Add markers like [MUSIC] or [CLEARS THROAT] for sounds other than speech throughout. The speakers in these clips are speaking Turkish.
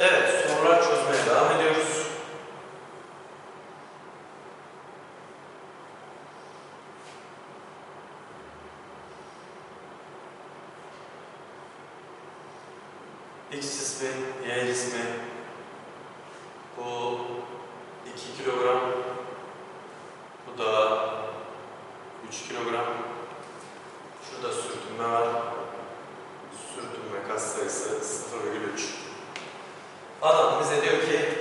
Evet, bize diyor ki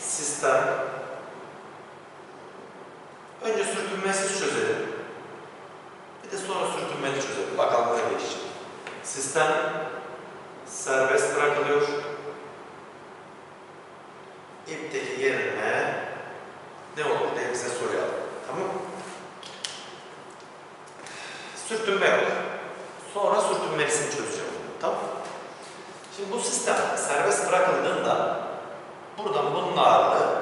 sistem önce sürtünmesiz çözelim. Bir de sonra sürtünmeli çözelim. Bakalım ne değişecek. Sistem serbest bırakılıyor. İpteki yerine ne olur diye bize soruyor. Tamam? Sürtünme yok. Sonra sürtünmelisini çözeceğim. Şimdi bu sistem serbest bırakıldığında buradan bunun ağırlığı?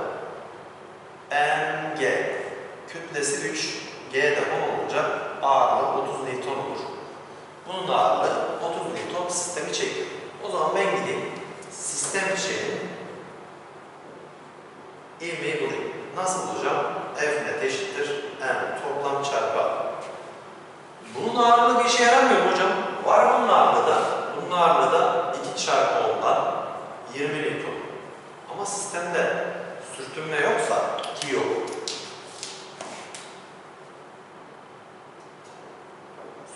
Mg kütlesi 3 g'de 10 olunca ağırlığı 30 Newton olur. Bunun ağırlığı 30 Newton sistemi çekiyor. O zaman ben gideyim sistem şeyin ivmeyi bulayım. Nasıl bulacağım? F net eşittir m toplam çarpı A. Bunun ağırlığı bir işe yaramıyor mu hocam? Var bunun ağırlığı da. Bunun ağırlığı da 2 çarpı 10'dan 20 Newton. Ama sistemde sürtünme yoksa ki yok.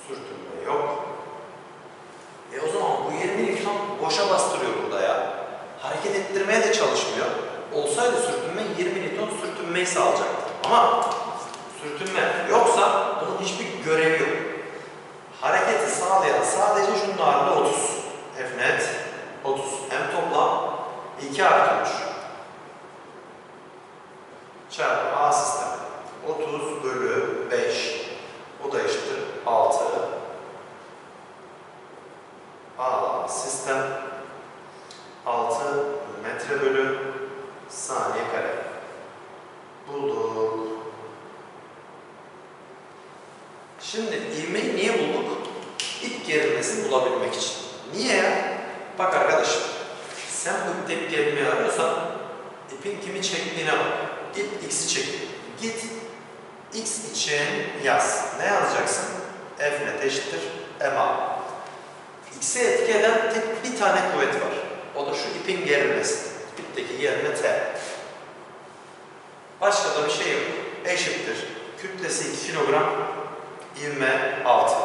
Sürtünme yok. E o zaman bu 20 Newton boşa bastırıyor burada ya. Hareket ettirmeye de çalışmıyor. Olsaydı sürtünme 20 Newton sürtünmeyi sağlayacaktı. Ama sürtünme yoksa bunun hiçbir görevi yok. Hareketi sağlayan sadece şunun ağırlığı 30. F net 30. Hem toplam 2 artı 3 çarpı A sistem. 30 bölü 5. O da eşittir 6. A sistem 6 metre bölü saniye kare. Bulduk. Şimdi ivmeyi niye bulduk? İp gerilmesini bulabilmek için. Niye ya? Bak arkadaşım, sen bu ipte ip gerilmeyi arıyorsan ipin kimi çektiğine bak. İp x'i çekiyor. Git x için yaz. Ne yazacaksın? F net eşittir ma. X'e etki eden tek bir tane kuvvet var. O da şu ipin gerilmesi. İpteki gerilme T. Başka da bir şey yok. Eşittir. Kütlesi 2 kilogram, ivme 6.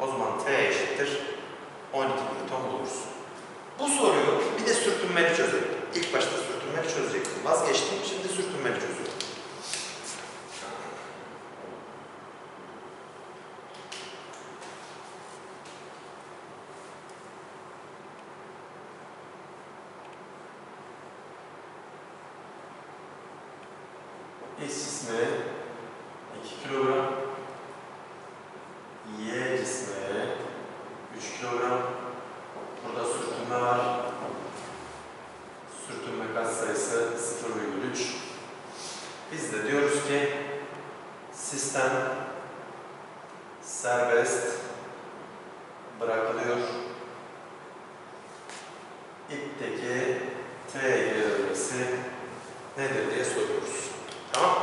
O zaman T eşittir 12 Newton buluruz. Bu soruyu bir de sürtünmeli çözelim. İlk başta sürtünmeli çözecektim. Vazgeçtim. Şimdi sürtünmeli çözüyorum. X cismi 2 kilogram, Y cismi 3 kilogram. Burada sürtünme var. Sürtünme katsayısı 0,3. Biz de diyoruz ki sistem serbest bırakılıyor. İpteki T gerilmesi nedir diye soruyoruz. Tamam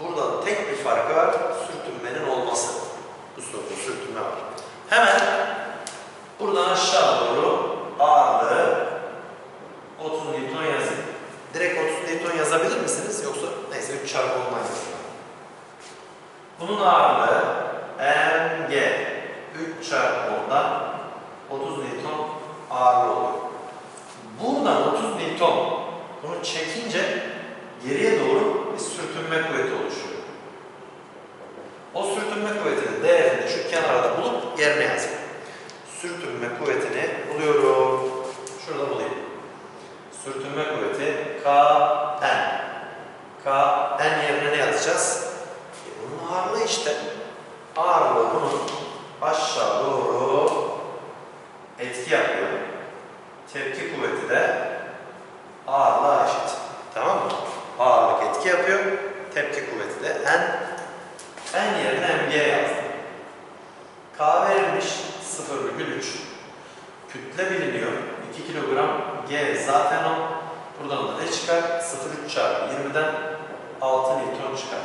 Burada tek bir farkı var. Sürtünmenin olması. Bu soruda sürtünme var. Hemen buradan aşağı doğru ağırlığı 30 Newton yazayım. Direkt 30 Newton yazabilir misiniz? Yoksa neyse 3 çarpı 10'dan yazayım. Bunun ağırlığı mg 3 çarpı 10'dan 30 Newton ağırlığı oluyor. Buradan 30 Newton bunu çekince geriye doğru bir sürtünme kuvveti oluşuyor. O sürtünme kuvvetini değerini şu kenarda bulup yerine yazın. Sürtünme kuvvetini buluyorum. Şurada bulayım. Sürtünme kuvveti Kn. Kn yerine ne yazacağız? E bunun ağırlığı işte. Ağırlığı bunun aşağı doğru etki yapıyor. Tepki kuvveti de ağırlığa eşit. Tamam mı? Ağırlık etki yapıyor. Tepki kuvveti de N. N yerine mg yazdım. K verilmiş 0,3. Kütle biliniyor. 2 kilogram G zaten o. Buradan da ne çıkar? 0,3 çarpı 20'den 6 Newton çıkar.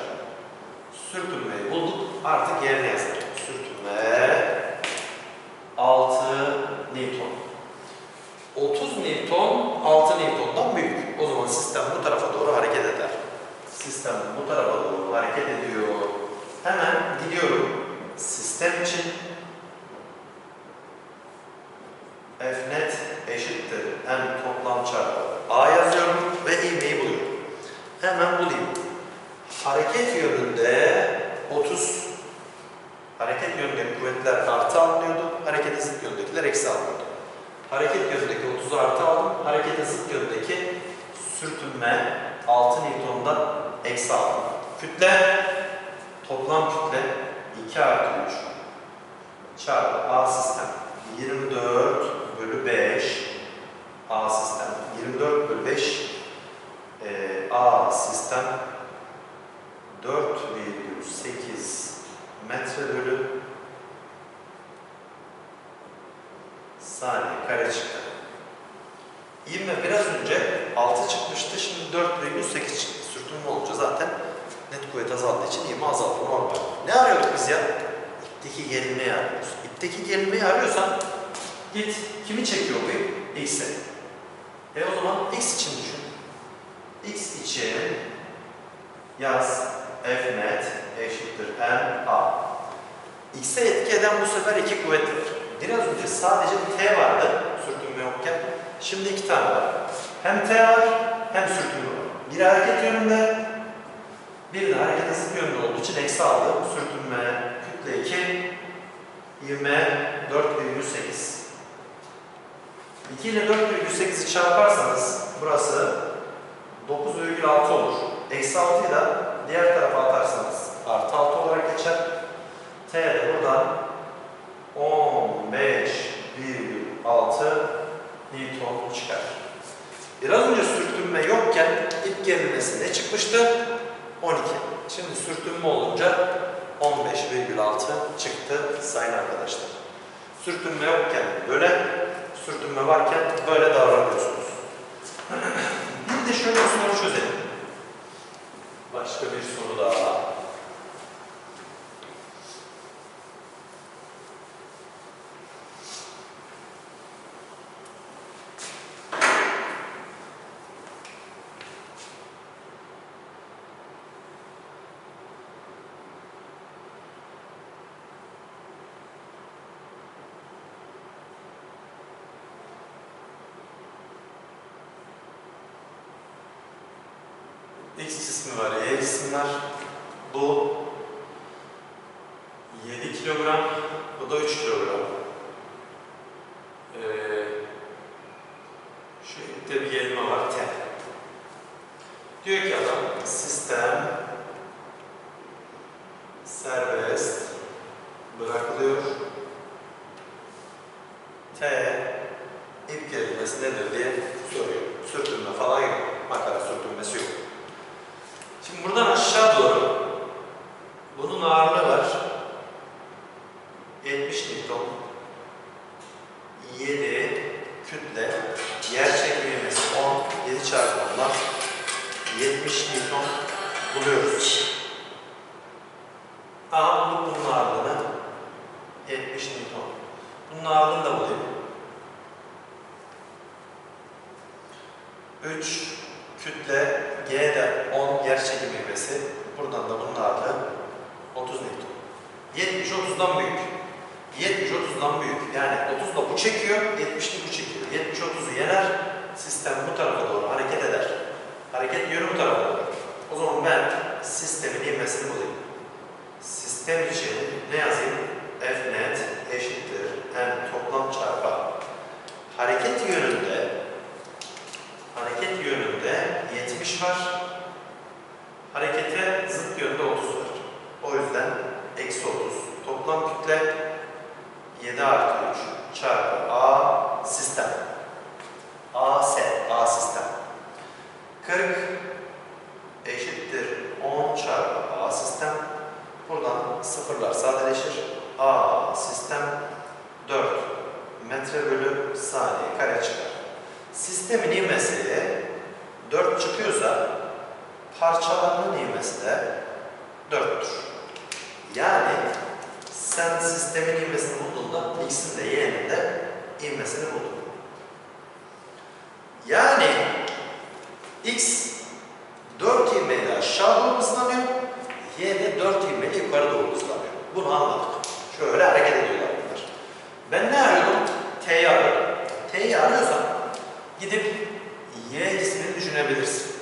Sürtünmeyi bulduk. Artık yerine yazalım. Sürtünme 6 Newton. 30 Newton 6 Newton'dan büyük. O zaman sistem bu tarafa doğru hareket eder. Sistem bu tarafa doğru hareket ediyor. Hemen gidiyorum. Sistem için F net eşittir M toplam çarpı A yazıyorum ve ivmeyi buluyorum. Hemen bulayım. Hareket yönünde 30 hareket yönündeki kuvvetler artı alınıyordu. Hareket zıt yönündekiler eksi alınıyordu. Hareket yönündeki 30'u artı aldım. Hareket zıt yönündeki sürtünme 6 Newton'dan eksi aldım. Kütle toplam kütle 2 artı 3 çarpı A sistem 24 bölü 5 A sistem 24 bölü 5 eee, A sistem 4,8 metre bölü saniye kare çıktı. İvme biraz önce 6 çıkmıştı, şimdi 4,8 çıktı. Sürtünme olunca zaten net kuvvet azaldığı için ivme azaldı normal. Ne arıyorduk biz ya? İpteki gerilmeyi arıyoruz. İpteki gerilmeyi arıyorsan git kimi çekiyor bu ip? X'i. E o zaman X için düşün. X için yaz F net eşittir M A. X'e etki eden bu sefer iki kuvvet var. Biraz önce sadece T vardı sürtünme yokken. Şimdi iki tane var. Hem T var hem sürtünme var. Biri hareket yönünde, biri de hareket zıt yönünde olduğu için eksi aldı. Sürtünme kütle 2, ivme 4,8. 2 ile 4,8'i çarparsanız burası 9,6 olur. Eksi 6'yı da diğer tarafa atarsanız artı 6 olarak geçer. T de buradan 15,6 Newton çıkar. Biraz önce sürtünme yokken ip gerilmesi ne çıkmıştı? 12. Şimdi sürtünme olunca 15,6 çıktı sayın arkadaşlar. Sürtünme yokken böyle, sürtünme varken böyle davranıyorsunuz. [CLEARS THROAT] Bir de şöyle bir soru çözelim. Başka bir soru daha. X cismi var, Y cisim var. Bu 7 kilogram, bu da 3 kilogram. Ee, şu ipte bir gelme var, T. Diyor ki adam, sistem serbest bırakılıyor. T ip gerilmesi nedir diye soruyor. Sürtünme falan yok. Makara sürtünmesi yok. Şimdi buradan aşağı doğru bunun ağırlığı var. 70 Newton. 7 kütle. Yer çekimi ivmesi 10. 7 çarpı 10'dan 70 Newton buluyoruz. Aha bulduk bunun ağırlığını. 70 Newton. Bunun ağırlığını da bulayım. 3 kütle G'de 10 yer çekimi ivmesi. Buradan da bunun ağırlığı 30 Newton. 70 30'dan büyük. 70 30'dan büyük. Yani 30 da bu çekiyor, 70 de bu çekiyor. 70 30'u yener, sistem bu tarafa doğru hareket eder. Hareket yönü bu tarafa doğru. O zaman ben sistemin ivmesini bulayım. Sistem için ne yazayım? F net eşittir M toplam çarpı A. Hareket yönünde hareket yönünde 70 var. Harekete zıt yönde 30 var. O yüzden eksi 30. Toplam kütle 7 artı 3 çarpı A sistem. AS, A sistem. 40 eşittir 10 çarpı A sistem. Buradan sıfırlar sadeleşir. A sistem 4 metre bölü saniye kare çıkar. sistemin ivmesi 4 çıkıyorsa parçalanma ivmesi de 4'tür. Yani sen sistemin ivmesini bulduğunda x'in de y'nin de ivmesini buldun. Yani x 4 ivmeyle aşağı doğru hızlanıyor, y de 4 ivmeyle yukarı doğru hızlanıyor. Bunu anladık. Şöyle hareket ediyorlar bunlar. Ben ne arıyordum? T'yi arıyordum. T'yi arıyorsam gidip y ismini düşünebilirsin.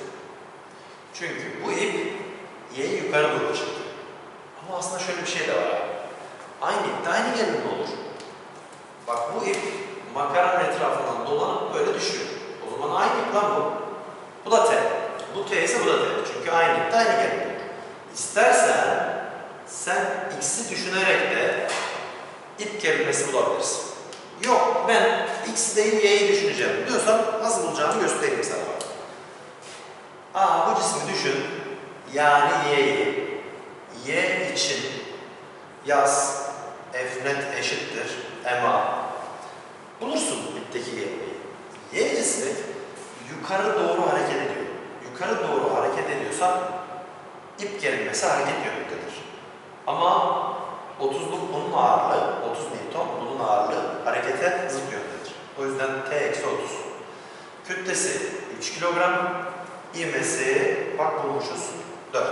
Çünkü bu ip y'yi yukarı doğru çekiyor. Ama aslında şöyle bir şey de var. Aynı ipte aynı gerilim olur. Bak bu ip makaranın etrafından dolanıp böyle düşüyor. O zaman aynı ip lan bu. Bu da T. Bu T ise bu da T. Çünkü aynı ipte aynı gerilim olur. İstersen sen X'i düşünerek de ip gerilmesi bulabilirsin. Yok ben X değil Y'yi düşüneceğim diyorsan nasıl bulacağımı göstereyim sana. Aa bu cismi düşün. Yani Y'yi. Y için yaz F net eşittir MA. Bulursun ipteki gerilmeyi. Y cismi yukarı doğru hareket ediyor. Yukarı doğru hareket ediyorsa ip gerilmesi hareket yönündedir. Ama 30'luk bunun ağırlığı, 30 Newton bunun ağırlığı harekete zıt yöndedir. O yüzden T eksi 30. Kütlesi 3 kilogram, ivmesi bak bulmuşuz 4.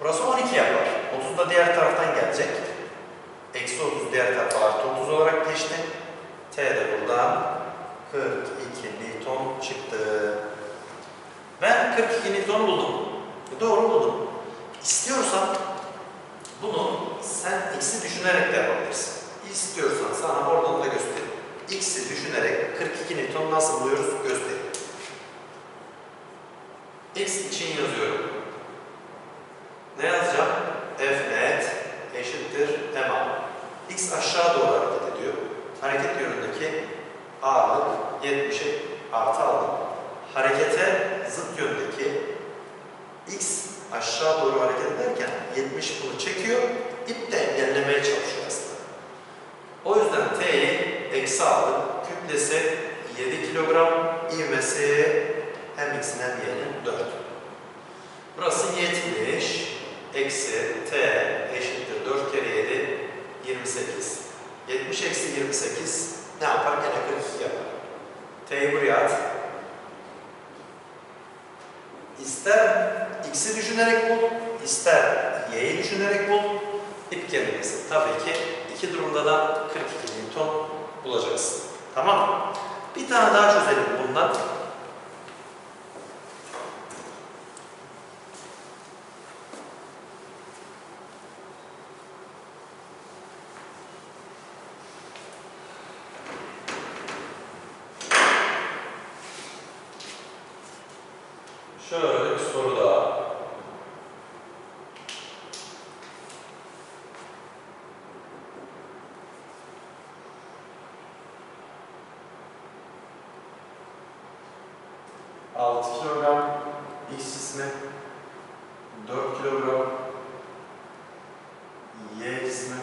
Burası 12 yapar. 30 da diğer taraftan gelecek. Eksi 30 diğer tarafa artı 30 olarak geçti. T de buradan 42 Newton çıktı. Ben 42 Newton buldum. Doğru buldum. İstiyorsan bunu sen x'i düşünerek de yapabilirsin. İstiyorsan sana oradan da göstereyim. x'i düşünerek 42 Newton nasıl buluyoruz göstereyim. x için yazıyorum. Ne yazacağım? F net eşittir ma. x aşağı doğru hareket ediyor. Hareket yönündeki ağırlık 70'e artı aldım. Harekete zıt yöndeki x aşağı doğru hareket ederken 70 bunu çekiyor, ip de engellemeye çalışıyor aslında. O yüzden T'yi eksi aldım. Kütlesi 7 kilogram, ivmesi hem x'in hem y'nin 4. Burası 70, eksi T eşittir 4 kere 7, 28. 70 eksi 28 ne yapar? Gene 42 yapar. T'yi buraya at. İster x'i düşünerek bul, ister y'yi düşünerek bul. İp gerilmesi. Tabii ki iki durumda da 42 Newton bulacaksın. Tamam mı? Bir tane daha çözelim bundan. Şöyle bir soru daha. Altı kilogram X cismi, 4 kilogram Y cismi.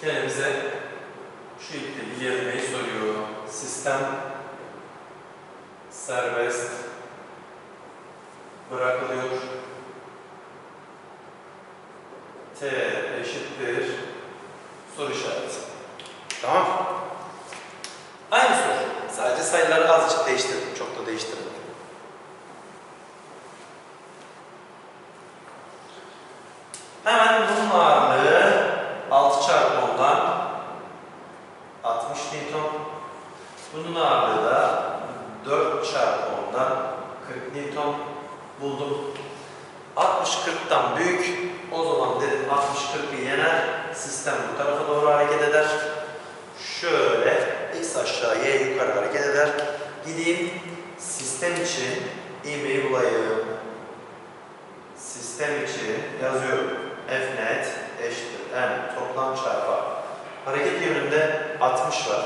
Gene bize şu ipte bir gerilmeyi soruyor. Sistem serbest bırakılıyor. T eşittir soru işareti. Tamam. Aynı soru. Sadece sayıları azıcık değiştirdim. Çok da değiştirmedim. Hemen bunun ağırlığı 6 çarpı 10'dan 60 Newton. Bunun ağırlığı da 4 çarpı 10'dan 40 Newton buldum. 60 40'tan büyük. O zaman dedim 60 40'ı yener. Sistem bu tarafa doğru hareket eder. Şöyle x aşağı y yukarı hareket eder. Gideyim sistem için ivmeyi bulayım. Sistem için yazıyorum. F net eşittir m toplam çarpı hareket yönünde 60 var.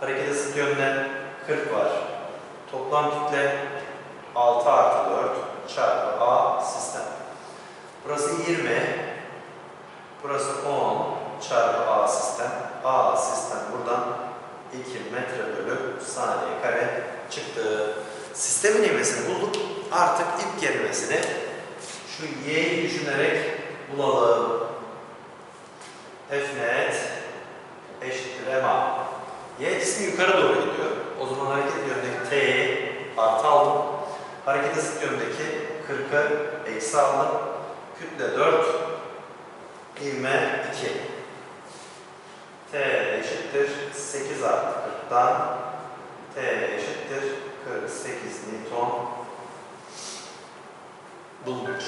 Hareket zıt yönde 40 var. Toplam kütle 6 artı 4 çarpı A sistem. Burası 20. Burası 10 çarpı A sistem. A sistem buradan 2 metre bölü saniye kare çıktı. Sistemin ivmesini bulduk. Artık ip gerilmesini şu y'yi düşünerek bulalım. F net eşittir ma. Y cismi yukarı doğru gidiyor. O zaman hareket yönündeki t'yi artı aldım. Hareket zıt yönündeki 40'ı eksi aldım. Kütle 4, ivme 2. T eşittir 8 artı 40'dan T eşittir 48 Newton bulunur.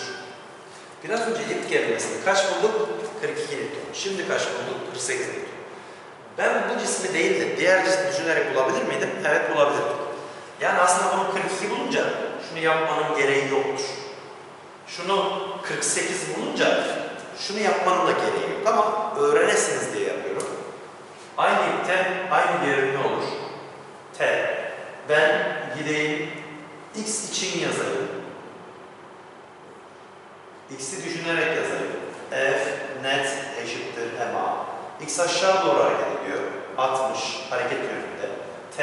Biraz önce ip gerilmesini kaç bulduk? 42 Newton. Şimdi kaç bulduk? 48 Newton. Ben bu cismi değil de diğer cismi düşünerek bulabilir miydim? Evet bulabilirdim. Yani aslında bunu 42 bulunca şunu yapmanın gereği yoktur. Şunu 48 bulunca şunu yapmanın da gereği yok ama öğrenesiniz diye yapıyorum. Aynı ipte aynı gerilim ne olur? T. Ben gideyim X için yazayım. X'i düşünerek yazayım. F net eşittir MA. X aşağı doğru hareket ediyor. 60 hareket yönünde. T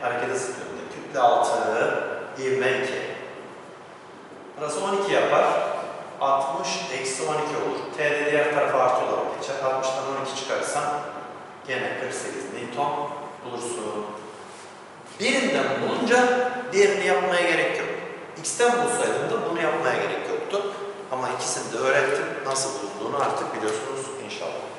hareket zıt yönünde. Kütle 6 ivme 2. Burası 12 yapar. 60 eksi 12 olur. T de diğer tarafa artı olarak geçer. 60'tan 12 çıkarırsam gene 48 Newton bulursun. Birinden bulunca diğerini yapmaya gerek yok. X'ten bulsaydım da bunu yapmaya gerek yoktu. Ama ikisini de öğrettim. Nasıl bulunduğunu artık biliyorsunuz inşallah.